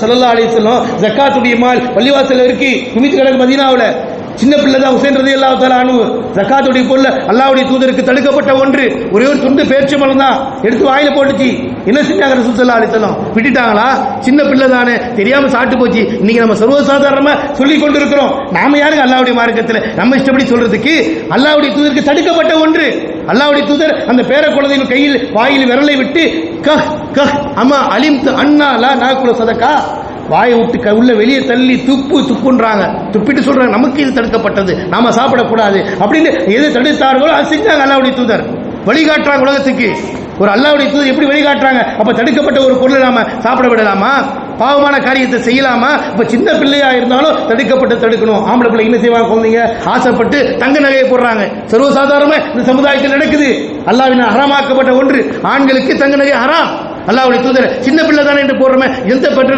சல்லல்லா அலிஸ்லாம் ஜக்காத்துடைய மால் பள்ளிவாசல் இருக்கு குமித்து கிடக்கு மதீனாவுல. சின்ன பிள்ளை தான் ஹுசைன் ரதி அல்லா தாலா அனு ஜக்காத்துடைய பொருள் அல்லாவுடைய தூதருக்கு தடுக்கப்பட்ட ஒன்று. ஒரே ஒரு துண்டு பேச்சு மலம் தான் எடுத்து வாயில போட்டுச்சு. என்ன செஞ்சாங்க ரசூல் சல்லா அலிஸ்லாம் விட்டுட்டாங்களா? சின்ன பிள்ளை தானே. தெரியாம சாப்பிட்டு போச்சு. இன்னைக்கு நம்ம சர்வசாதாரணமா சொல்லி கொண்டு இருக்கிறோம் நாம யாருங்க அல்லாவுடைய மார்க்கத்தில்? நம்ம இஷ்டப்படி சொல்றதுக்கு அல்லாவுடைய தூதருக்கு தடுக்கப்பட்ட ஒன்று. அல்லாவுடைய தூதர் அந்த பேர குழந்தையின் கையில் வாயில் விரலை விட்டு கஹ் கஹ் அம்மா அலிம்து அண்ணா லா நாக்குல சதக்கா? வாயை விட்டு க- உள்ள வெளியே தள்ளி துப்பு துப்புன்றாங்க. துப்பிட்டு சொல்றாங்க நமக்கு இது தடுக்கப்பட்டது. நாம சாப்பிடக்கூடாது. அப்படின்னு எது தடுத்தார்களோ அது செஞ்சாங்க அல்லாவுடைய தூதர். வழிகாட்டுறாங்க உலகத்துக்கு. ஒரு அல்லாவுடைய தூதர் எப்படி வழிகாட்டுறாங்க? அப்ப தடுக்கப்பட்ட ஒரு பொருளை நாம சாப்பிட விடலாமா? பாவமான காரியத்தை செய்யலாமா? இப்போ சின்ன பிள்ளையா இருந்தாலும் தடுக்கப்பட்டு தடுக்கணும். ஆம்பளை பிள்ளை என்ன செய்வாங்க குழந்தைங்க? ஆசைப்பட்டு தங்க நகையை போடுறாங்க. சர்வசாதாரணமா இந்த சமுதாயத்தில் நடக்குது. அல்லாவின் ஹராமாக்கப்பட்ட ஒன்று. ஆண்களுக்கு தங்க நகை ஹராம். அல்லாவுடைய தூதர் சின்ன பிள்ளை தானே என்று போடுறோமே எந்த பெற்ற